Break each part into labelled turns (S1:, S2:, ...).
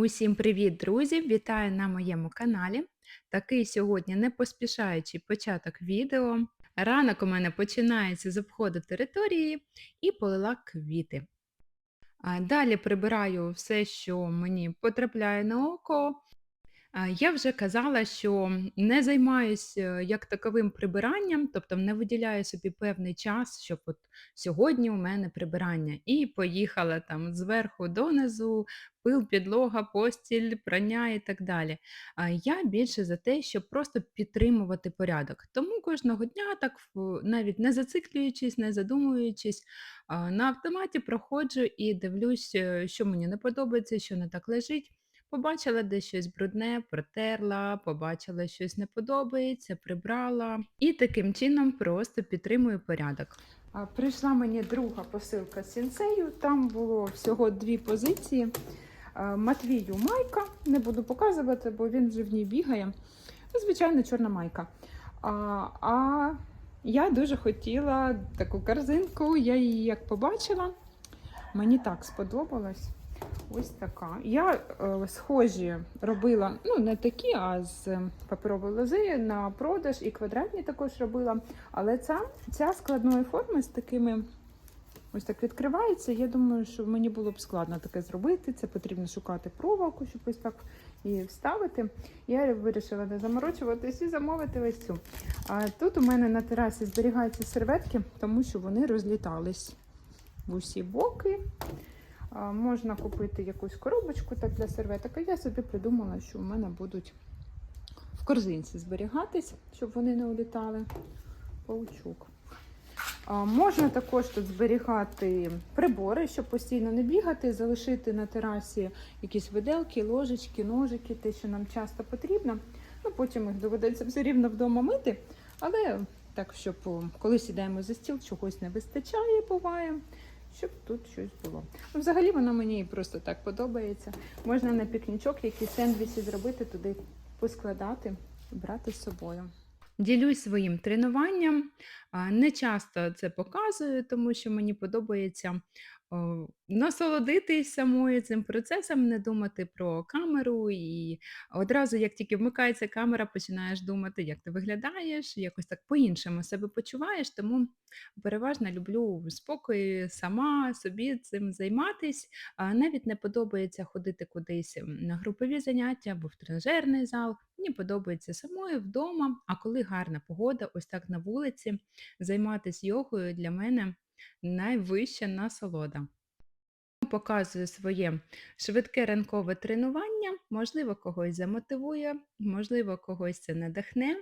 S1: Усім привіт, друзі! Вітаю на моєму каналі. Такий сьогодні не поспішаючий початок відео. Ранок у мене починається з обходу території і полила квіти. Далі прибираю все, що мені потрапляє на око. Я вже казала, що не займаюся як таковим прибиранням, тобто не виділяю собі певний час, щоб от сьогодні у мене прибирання. І поїхала там зверху донизу, пил, підлога, постіль, прання і так далі. Я більше за те, щоб просто підтримувати порядок. Тому кожного дня, так навіть не зациклюючись, не задумуючись, на автоматі проходжу і дивлюсь, е, що мені не подобається, що не так лежить. Побачила десь щось брудне, протерла, побачила щось не подобається, прибрала. І таким чином просто підтримую порядок. Прийшла мені друга посилка з сінсею. Там було всього дві позиції. Матвію майка. Не буду показувати, бо він вже в ній бігає. Ну, Звичайно, чорна майка. А, а я дуже хотіла таку корзинку, я її як побачила. Мені так сподобалось. Ось така. Я е, схожі робила, ну не такі, а з паперової лози на продаж і квадратні також робила. Але ця, ця складної форми з такими ось так відкривається. Я думаю, що мені було б складно таке зробити. Це потрібно шукати проволоку, щоб ось так її вставити. Я вирішила не заморочуватись і замовити ось цю. А тут у мене на терасі зберігаються серветки, тому що вони розлітались в усі боки. Можна купити якусь коробочку так для серветок. А я собі придумала, що в мене будуть в корзинці зберігатись, щоб вони не улітали. Паучок. Можна також тут зберігати прибори, щоб постійно не бігати, залишити на терасі якісь виделки, ложечки, ножики, те, що нам часто потрібно. Ну, Потім їх доведеться все рівно вдома мити. Але так, щоб коли сідаємо за стіл, чогось не вистачає, буває щоб тут щось було. Ну, взагалі воно мені просто так подобається. Можна на пікнічок якісь сендвічі зробити, туди поскладати брати з собою. Ділюсь своїм тренуванням. Не часто це показую, тому що мені подобається о, насолодитись самою цим процесом, не думати про камеру. І одразу, як тільки вмикається камера, починаєш думати, як ти виглядаєш, якось так по-іншому себе почуваєш. Тому переважно люблю в спокої сама собі цим займатись. А навіть не подобається ходити кудись на групові заняття або в тренажерний зал. Мені подобається самою вдома. А коли гарна погода, ось так на вулиці, займатися йогою для мене найвища насолода. Показую своє швидке ранкове тренування, можливо, когось замотивує, можливо, когось це надихне.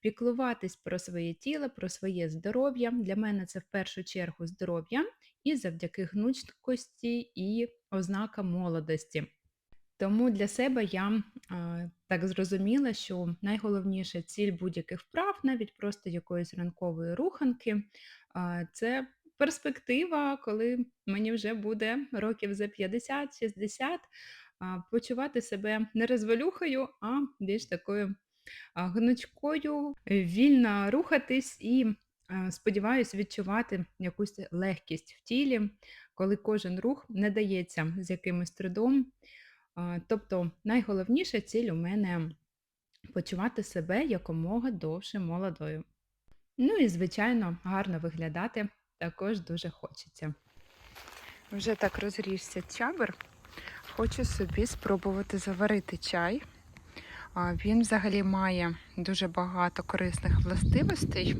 S1: Піклуватись про своє тіло, про своє здоров'я. Для мене це в першу чергу здоров'я і завдяки гнучкості і ознака молодості. Тому для себе я а, так зрозуміла, що найголовніша ціль будь-яких вправ, навіть просто якоїсь ранкової руханки, а, це перспектива, коли мені вже буде років за 50-60, почувати себе не розвалюхою, а більш такою гнучкою, вільно рухатись і, сподіваюсь, відчувати якусь легкість в тілі, коли кожен рух не дається з якимось трудом. Тобто найголовніша ціль у мене почувати себе якомога довше молодою. Ну і, звичайно, гарно виглядати також дуже хочеться. Вже так розрісся чабер. Хочу собі спробувати заварити чай. Він взагалі має дуже багато корисних властивостей.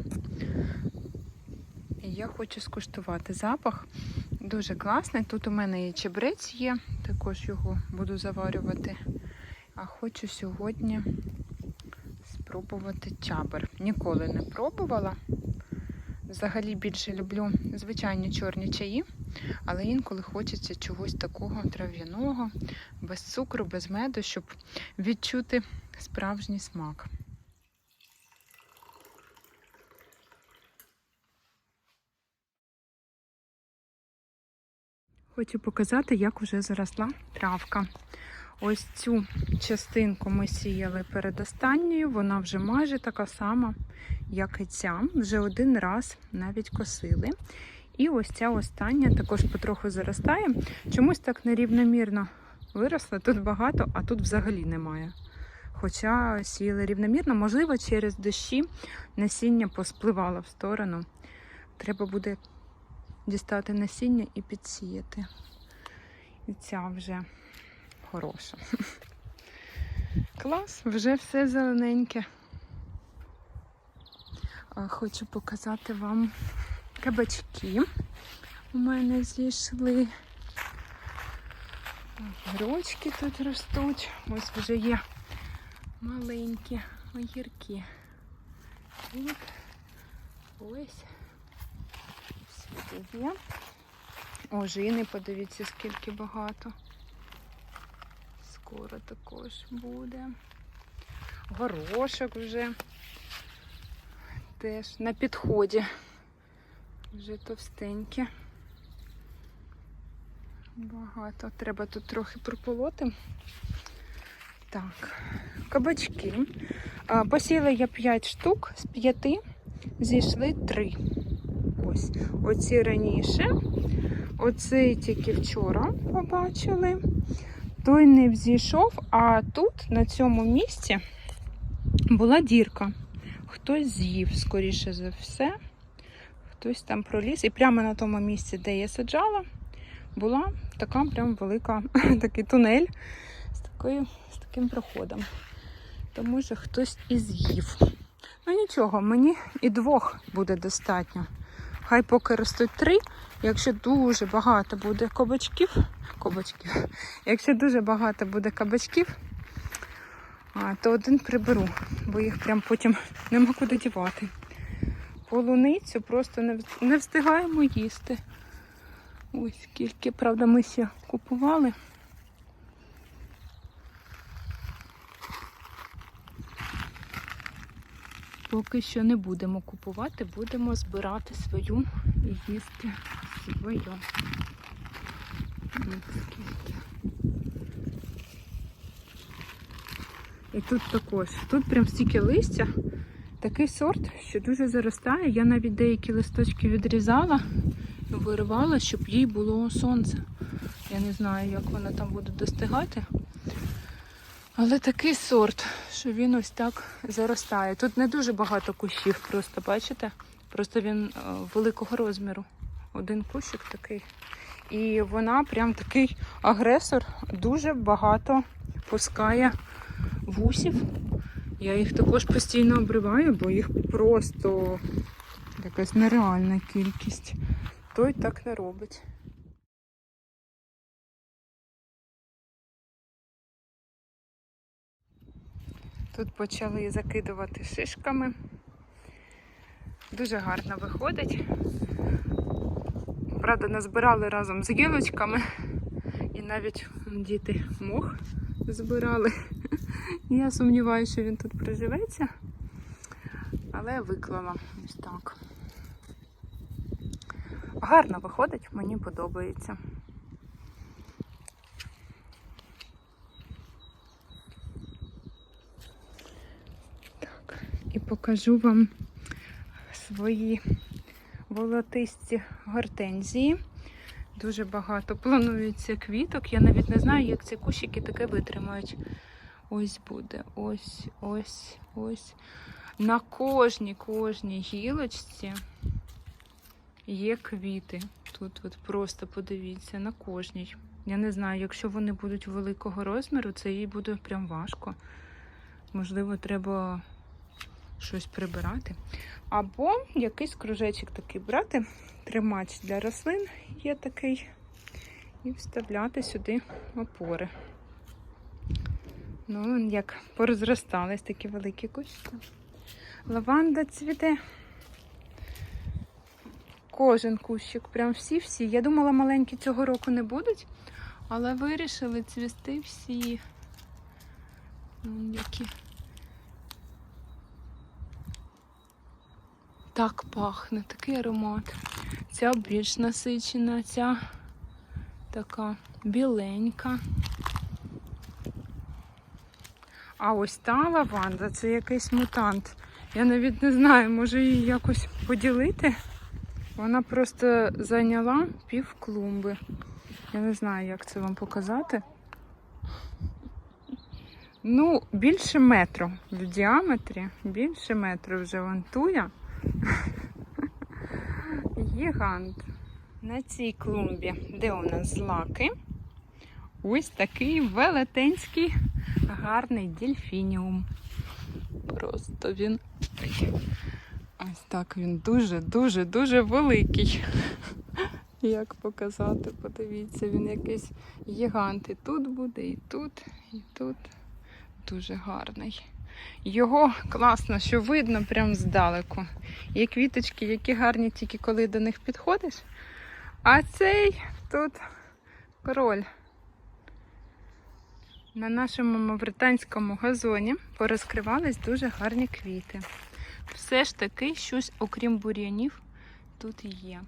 S1: І я хочу скуштувати запах. Дуже класний. Тут у мене і чебрець є, також його буду заварювати. А хочу сьогодні спробувати чабер. Ніколи не пробувала. Взагалі більше люблю звичайні чорні чаї, але інколи хочеться чогось такого трав'яного, без цукру, без меду, щоб відчути справжній смак. Хочу показати, як вже заросла травка. Ось цю частинку ми сіяли перед останньою, вона вже майже така сама, як і ця. Вже один раз навіть косили. І ось ця остання також потроху заростає. Чомусь так нерівномірно виросли. Тут багато, а тут взагалі немає. Хоча сіяли рівномірно, можливо, через дощі насіння поспливало в сторону. Треба буде дістати насіння і підсіяти. І ця вже хороша. Клас, вже все зелененьке. Хочу показати вам кабачки. У мене зійшли. Грочки тут ростуть. Ось вже є маленькі огірки. Тут ось сюди є. Ожини, подивіться, скільки багато. Скоро також буде. Горошок вже теж на підході. Вже товстенькі. Багато. Треба тут трохи прополоти. Так, кабачки. А, Посіяла я 5 штук, з 5 зійшли 3. Ось. Оці раніше. Оцей тільки вчора побачили. Той не взійшов, а тут, на цьому місці, була дірка. Хтось з'їв, скоріше за все. Хтось там проліз. І прямо на тому місці, де я саджала, була така прям велика такий тунель з, такою, з таким проходом. Тому що хтось і з'їв. Ну нічого, мені і двох буде достатньо. Хай поки ростуть три. Якщо дуже багато буде кабачків, кабачків, якщо дуже багато буде кабачків, то один приберу, бо їх прям потім нема куди дівати. Полуницю просто не, встигаємо їсти. Ось скільки, правда, ми ще купували. Поки що не будемо купувати, будемо збирати свою і їсти свою. І тут також. Тут прям стільки листя. Такий сорт, що дуже заростає. Я навіть деякі листочки відрізала, виривала, щоб їй було сонце. Я не знаю, як воно там буде достигати. Але такий сорт, що він ось так заростає. Тут не дуже багато кущів, просто бачите? Просто він е, великого розміру. Один кущик такий. І вона прям такий агресор, дуже багато пускає вусів. Я їх також постійно обриваю, бо їх просто якась нереальна кількість. Той так не робить. Тут почали закидувати шишками. Дуже гарно виходить. Правда, назбирали разом з гілочками. І навіть діти мох збирали. Я сумніваюся, що він тут приживеться. Але виклала ось так. Гарно виходить, мені подобається. Так, і покажу вам свої волотисті гортензії. Дуже багато планується квіток. Я навіть не знаю, як ці кущики таке витримають. Ось буде, ось, ось, ось. На кожній кожній гілочці є квіти. Тут от просто подивіться, на кожній. Я не знаю, якщо вони будуть великого розміру, це їй буде прям важко. Можливо, треба щось прибирати. Або якийсь кружечок такий брати, тримач для рослин є такий, і вставляти сюди опори. Ну, як порозростались такі великі кущики. Лаванда цвіте. Кожен кущик, прям всі-всі. Я думала, маленькі цього року не будуть, але вирішили цвісти всі. Які. Так пахне, такий аромат. Ця більш насичена, ця така біленька. А ось та лаванда це якийсь мутант. Я навіть не знаю, може її якось поділити. Вона просто зайняла пів клумби. Я не знаю, як це вам показати. Ну, більше метру в діаметрі, більше метру вже вантуя. Гігант. На цій клумбі, де у нас злаки, ось такий велетенський гарний дельфініум. Просто він. Ось так він дуже-дуже дуже великий. Як показати, подивіться, він якийсь гігант. І тут буде, і тут, і тут. Дуже гарний. Його класно, що видно прям здалеку. Є квіточки, які гарні тільки коли до них підходиш. А цей тут король. На нашому мавританському газоні порозкривались дуже гарні квіти. Все ж таки щось, окрім бур'янів, тут є.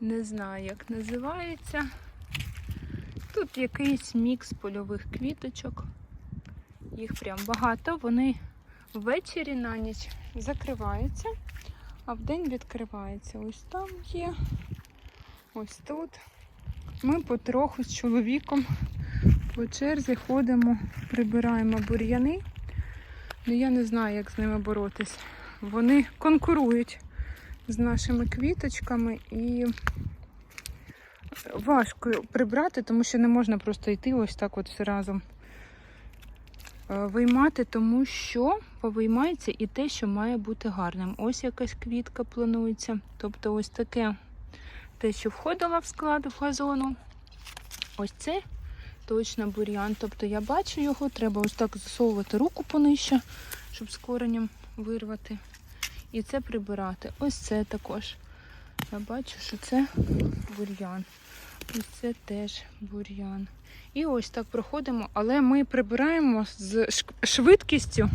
S1: Не знаю, як називається. Тут якийсь мікс польових квіточок. Їх прям багато. Вони ввечері на ніч закриваються, а вдень відкриваються. Ось там є, ось тут. Ми потроху з чоловіком по черзі ходимо, прибираємо бур'яни. Ну я не знаю, як з ними боротись. Вони конкурують з нашими квіточками і важко прибрати, тому що не можна просто йти ось так от все разом виймати, тому що повиймається і те, що має бути гарним. Ось якась квітка планується. Тобто ось таке те, що входило в склад в газону. Ось це точно бур'ян. Тобто я бачу його, треба ось так засовувати руку понижче, щоб з коренем вирвати. І це прибирати. Ось це також. Я бачу, що це бур'ян. Ось це теж бур'ян. І ось так проходимо, але ми прибираємо з швидкістю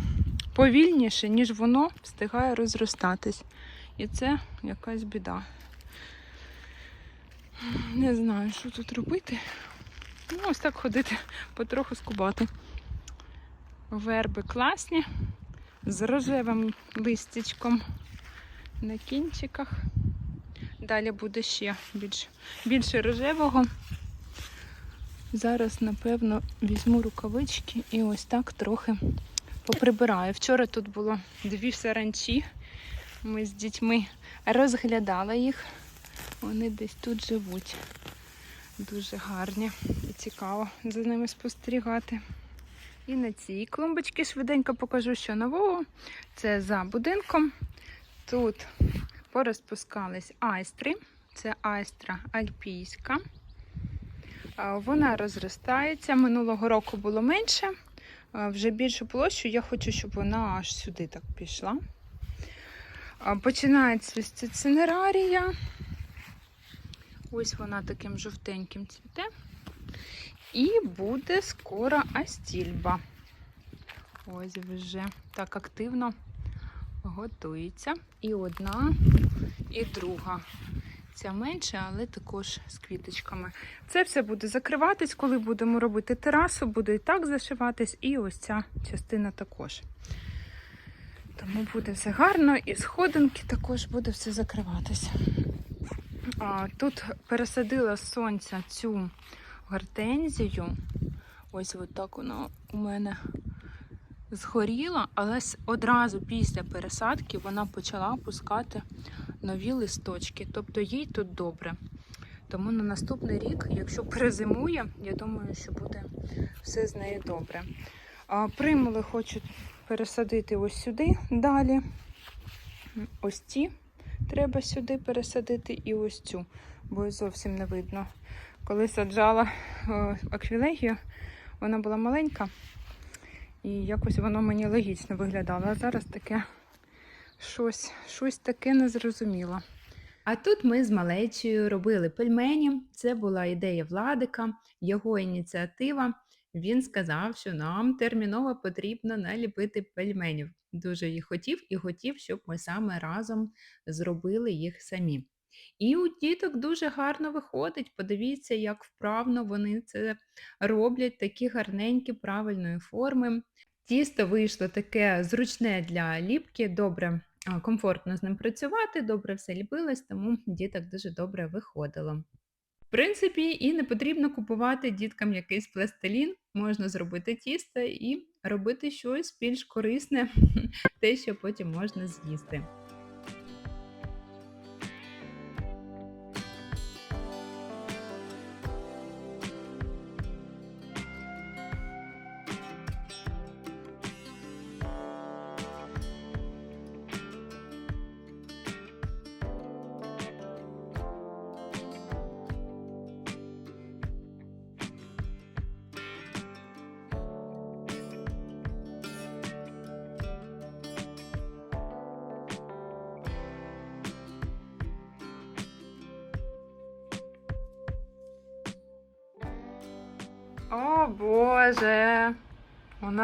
S1: повільніше, ніж воно встигає розростатись. І це якась біда. Не знаю, що тут робити. Ну, ось так ходити, потроху скубати. Верби класні, з рожевим листячком на кінчиках. Далі буде ще більш, більше рожевого. Зараз, напевно, візьму рукавички і ось так трохи поприбираю. Вчора тут було дві саранчі. Ми з дітьми розглядали їх. Вони десь тут живуть. Дуже гарні і цікаво за ними спостерігати. І на цій клумбочці швиденько покажу, що нового. Це за будинком. Тут порозпускались айстри. Це айстра альпійська. Вона розростається. Минулого року було менше. Вже більшу площу. Я хочу, щоб вона аж сюди так пішла. А, Починає цвісти цинерарія. Ось вона таким жовтеньким цвіте. І буде скоро астільба. Ось вже так активно готується. І одна, і друга. Ця менша, але також з квіточками. Це все буде закриватись, коли будемо робити терасу, буде і так зашиватись, і ось ця частина також. Тому буде все гарно, і сходинки також буде все закриватися. Тут пересадила сонця цю гортензію. Ось так вона у мене згоріла, але одразу після пересадки вона почала пускати нові листочки. Тобто їй тут добре. Тому на наступний рік, якщо перезимує, я думаю, що буде все з нею добре. А, примули хочу пересадити ось сюди далі. Ось ці треба сюди пересадити і ось цю, бо зовсім не видно. Коли саджала аквілегію, вона була маленька, і якось воно мені логічно виглядало. А зараз таке щось, щось таке незрозуміло. А тут ми з малечею робили пельмені. Це була ідея Владика, його ініціатива. Він сказав, що нам терміново потрібно наліпити пельменів. Дуже їх хотів і хотів, щоб ми саме разом зробили їх самі. І у діток дуже гарно виходить. Подивіться, як вправно вони це роблять, такі гарненькі, правильної форми. Тісто вийшло таке зручне для ліпки, добре, комфортно з ним працювати, добре все ліпилось, тому діток дуже добре виходило. В принципі, і не потрібно купувати діткам якийсь пластилін. Можна зробити тісто і робити щось більш корисне, те, що потім можна з'їсти.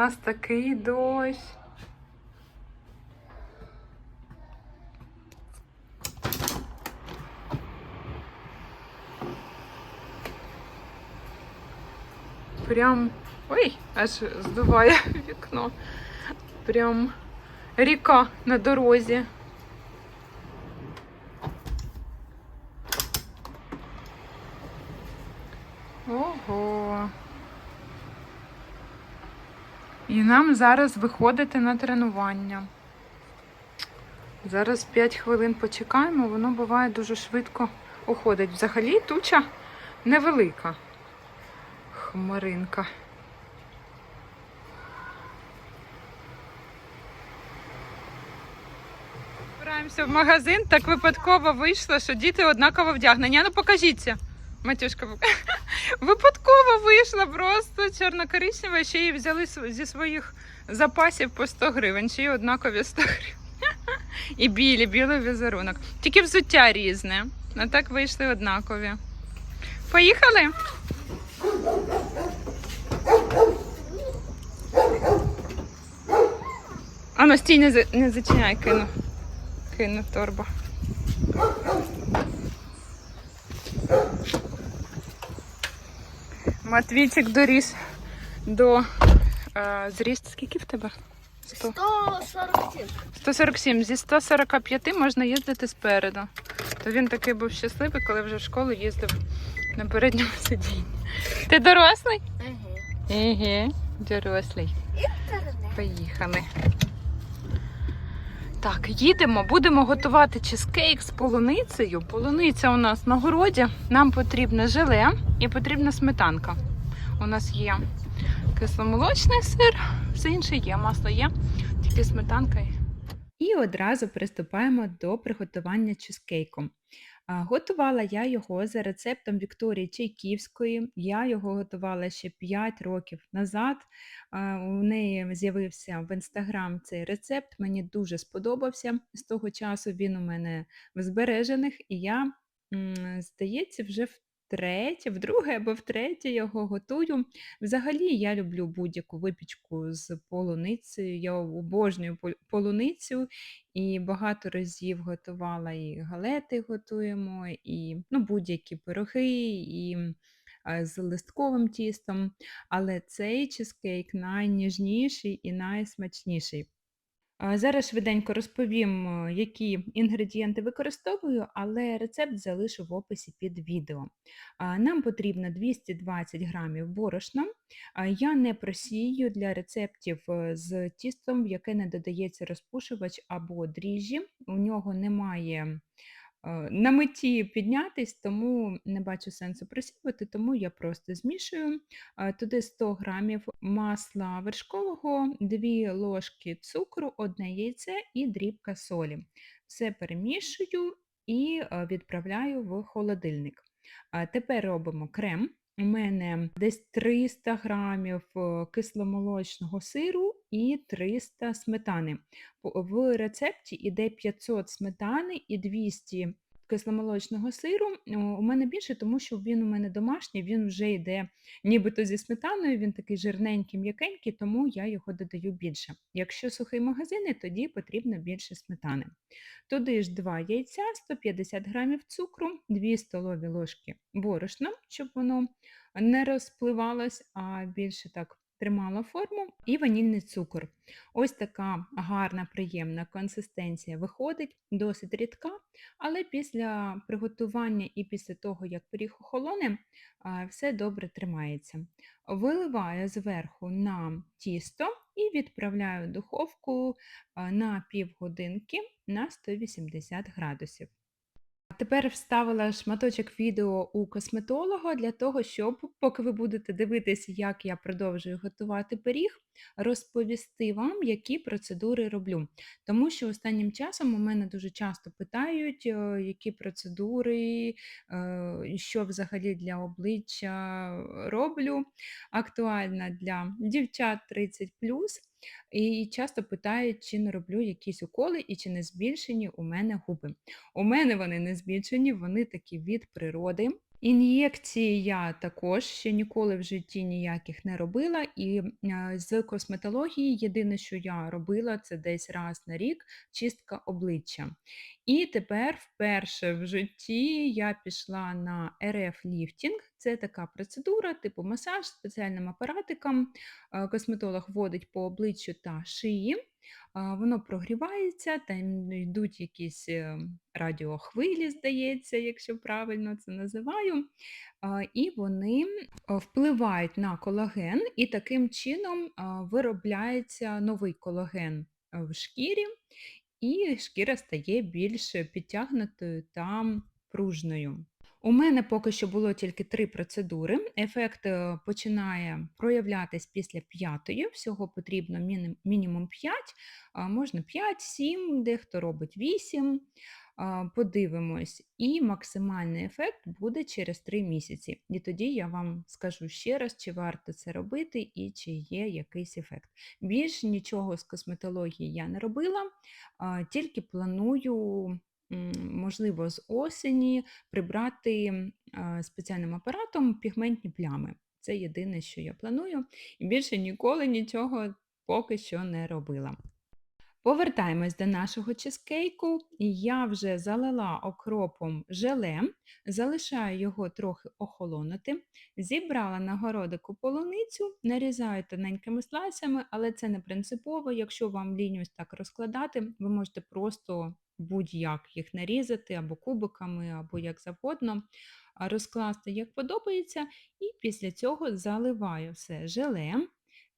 S1: нас такий дощ. Прям. Ой, аж здуває вікно. Прям ріка на дорозі. Нам зараз виходити на тренування. Зараз 5 хвилин почекаємо, воно буває дуже швидко уходить. Взагалі туча невелика. Хмаринка. Збираємося в магазин, так випадково вийшло, що діти однаково вдягнені. Ну покажіться. Матюшка, випадково вийшла просто чорно-коричнева, ще й взяли зі своїх запасів по 100 гривень, ще й однакові 100 гривень. І білі, білий візерунок. Тільки взуття різне. А так вийшли однакові. Поїхали? А ну стій, не, не зачиняй, кину. Кину торбу. Матвійчик доріс до е, зріст. Скільки в тебе? 100.
S2: 147.
S1: 147. Зі 145 можна їздити спереду. То він такий був щасливий, коли вже в школу їздив на передньому сидінні. Ти дорослий?
S2: Угу.
S1: Еге, дорослий. Поїхали. Так, їдемо, будемо готувати чизкейк з полуницею. Полуниця у нас на городі. Нам потрібне желе і потрібна сметанка. У нас є кисломолочний сир, все інше є, масло є, тільки сметанка. І одразу приступаємо до приготування чизкейку. Готувала я його за рецептом Вікторії Чайківської. Я його готувала ще 5 років назад. У неї з'явився в інстаграм цей рецепт. Мені дуже сподобався. З того часу він у мене в збережених, і я, здається, вже втретє, вдруге або втретє його готую. Взагалі, я люблю будь-яку випічку з полуницею. Я обожнюю полуницю і багато разів готувала і галети готуємо, і ну, будь-які пироги, і з листковим тістом. Але цей чизкейк найніжніший і найсмачніший. Зараз швиденько розповім, е, які інгредієнти використовую, але рецепт залишу в описі під відео. Нам потрібно 220 грамів борошна. Я не просію для рецептів е, з тістом, в яке не додається розпушувач або дріжджі. У нього немає на меті піднятись, тому не бачу сенсу просіювати, тому я просто змішую. Е, Туди 100 грамів масла вершкового, 2 ложки цукру, одне яйце і дрібка солі. Все перемішую і е, відправляю в холодильник. Тепер робимо крем. У мене десь 300 грамів е, кисломолочного сиру і 300 сметани. В рецепті іде 500 сметани і 200 кисломолочного сиру. У мене більше, тому що він у мене домашній, він вже йде нібито зі сметаною, він такий жирненький, м'якенький, тому я його додаю більше. Якщо сухий магазини, тоді потрібно більше сметани. Туди ж 2 яйця, 150 грамів цукру, 2 столові ложки борошна, щоб воно не розпливалось, а більше так тримала форму, і ванільний цукор. Ось така гарна, приємна консистенція виходить, досить рідка, але після приготування і після того, як пиріг охолоне, все добре тримається. Виливаю зверху на тісто і відправляю в духовку на півгодинки на 180 градусів. Тепер вставила шматочок відео у косметолога для того, щоб, поки ви будете дивитись, як я продовжую готувати пиріг, розповісти вам, які процедури роблю. Тому що останнім часом у мене дуже часто питають, е, які процедури, е, що взагалі для обличчя роблю. Актуальна для дівчат 30 і часто питають, чи не роблю якісь уколи і чи не збільшені у мене губи. У мене вони не збільшені, вони такі від природи. Ін'єкції я також ще ніколи в житті ніяких не робила, і з косметології єдине, що я робила, це десь раз на рік чистка обличчя. І тепер вперше в житті я пішла на РФ ліфтінг. Це така процедура, типу масаж спеціальним апаратиком. Е, Косметолог вводить по обличчю та шиї. Воно прогрівається, там йдуть якісь е, радіохвилі, здається, якщо правильно це називаю. І вони е, впливають на колаген, і таким чином виробляється новий колаген е, в шкірі, і шкіра стає більш підтягнутою та пружною. У мене поки що було тільки три процедури. Ефект е, починає проявлятись після п'ятої. Всього потрібно мінімум 5, а можна 5, 7, дехто робить 8. Подивимось, і максимальний ефект буде через 3 місяці. І тоді я вам скажу ще раз, чи варто це робити і чи є якийсь ефект. Більш нічого з косметології я не робила, тільки планую, можливо, з осені прибрати спеціальним апаратом пігментні плями. Це єдине, що я планую, і більше ніколи нічого поки що не робила. Повертаємось до нашого чизкейку. Я вже залила окропом желе, залишаю його трохи охолонути. Зібрала на городику полуницю, нарізаю тоненькими слайсами, але це не принципово. Якщо вам лінь так розкладати, ви можете просто будь-як їх нарізати або кубиками, або як завгодно, розкласти як подобається. І після цього заливаю все желе.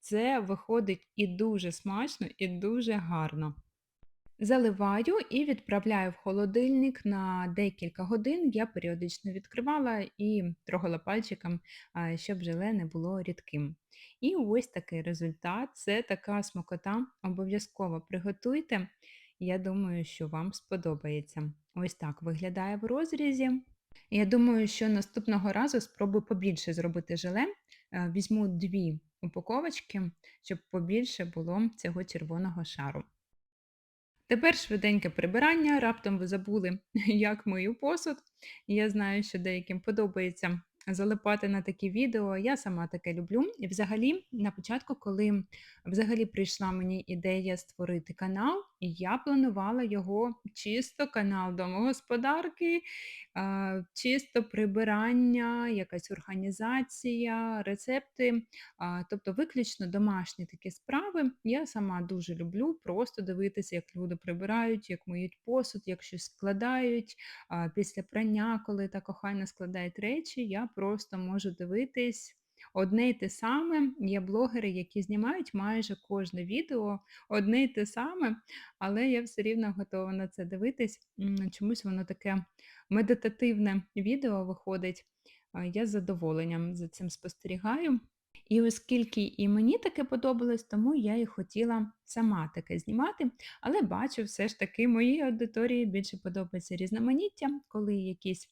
S1: Це виходить і дуже смачно, і дуже гарно. Заливаю і відправляю в холодильник на декілька годин. Я періодично відкривала і трогала пальчиком, щоб желе не було рідким. І ось такий результат. Це така смакота. Обов'язково приготуйте. Я думаю, що вам сподобається. Ось так виглядає в розрізі. Я думаю, що наступного разу спробую побільше зробити желе. Е, Візьму дві упаковочки, щоб побільше було цього червоного шару. Тепер швиденьке прибирання. Раптом ви забули, як мию посуд. Я знаю, що деяким подобається залипати на такі відео. Я сама таке люблю. І взагалі, на початку, коли взагалі прийшла мені ідея створити канал, я планувала його чисто канал домогосподарки, чисто прибирання, якась організація, рецепти. Тобто виключно домашні такі справи. Я сама дуже люблю просто дивитися, як люди прибирають, як миють посуд, як щось складають. Після прання, коли так охайно складають речі, я просто можу дивитись. Одне й те саме. Є блогери, які знімають майже кожне відео одне й те саме, але я все рівно готова на це дивитись. Чомусь воно таке медитативне відео виходить. Я з задоволенням за цим спостерігаю. І оскільки і мені таке подобалось, тому я і хотіла сама таке знімати. Але бачу, все ж таки моїй аудиторії більше подобається різноманіття, коли якісь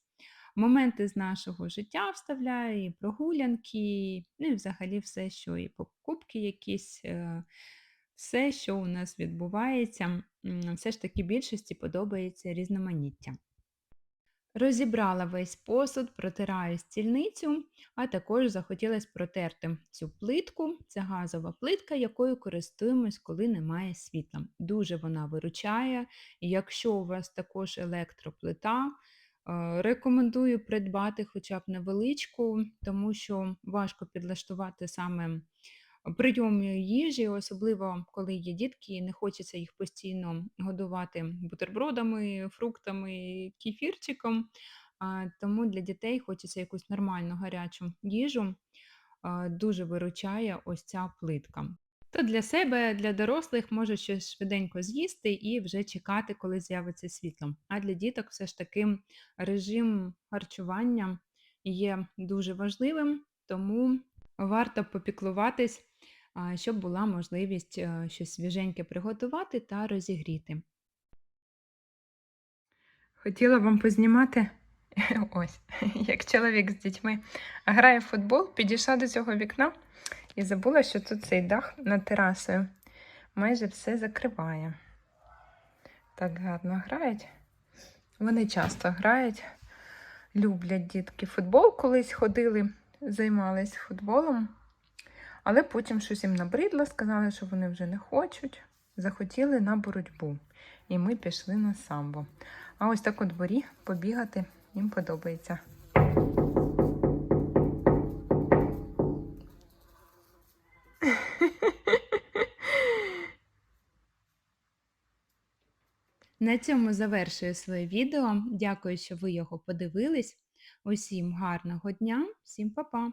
S1: моменти з нашого життя вставляю, і прогулянки, ну і взагалі все, що і покупки якісь, е, все, що у нас відбувається, все ж таки більшості подобається різноманіття. Розібрала весь посуд, протираю стільницю, а також захотілося протерти цю плитку. Це газова плитка, якою користуємось, коли немає світла. Дуже вона виручає. Якщо у вас також електроплита, рекомендую придбати хоча б невеличку, тому що важко підлаштувати саме прийом їжі, особливо коли є дітки, і не хочеться їх постійно годувати бутербродами, фруктами, кефірчиком. Тому для дітей хочеться якусь нормальну гарячу їжу. Дуже виручає ось ця плитка. То для себе, для дорослих може щось швиденько з'їсти і вже чекати, коли з'явиться світло. А для діток все ж таки режим харчування є дуже важливим, тому варто попіклуватись, щоб була можливість е, щось свіженьке приготувати та розігріти.
S3: Хотіла вам познімати ось, як чоловік з дітьми грає в футбол, підійшла до цього вікна і забула, що тут цей дах над терасою майже все закриває. Так гарно грають. Вони часто грають, люблять дітки футбол. Колись ходили, займались футболом, але потім щось їм набридло, сказали, що вони вже не хочуть. Захотіли на боротьбу. І ми пішли на самбо. А ось так у дворі побігати їм подобається.
S1: На цьому завершую своє відео. Дякую, що ви його подивились. Усім гарного дня, всім па-па!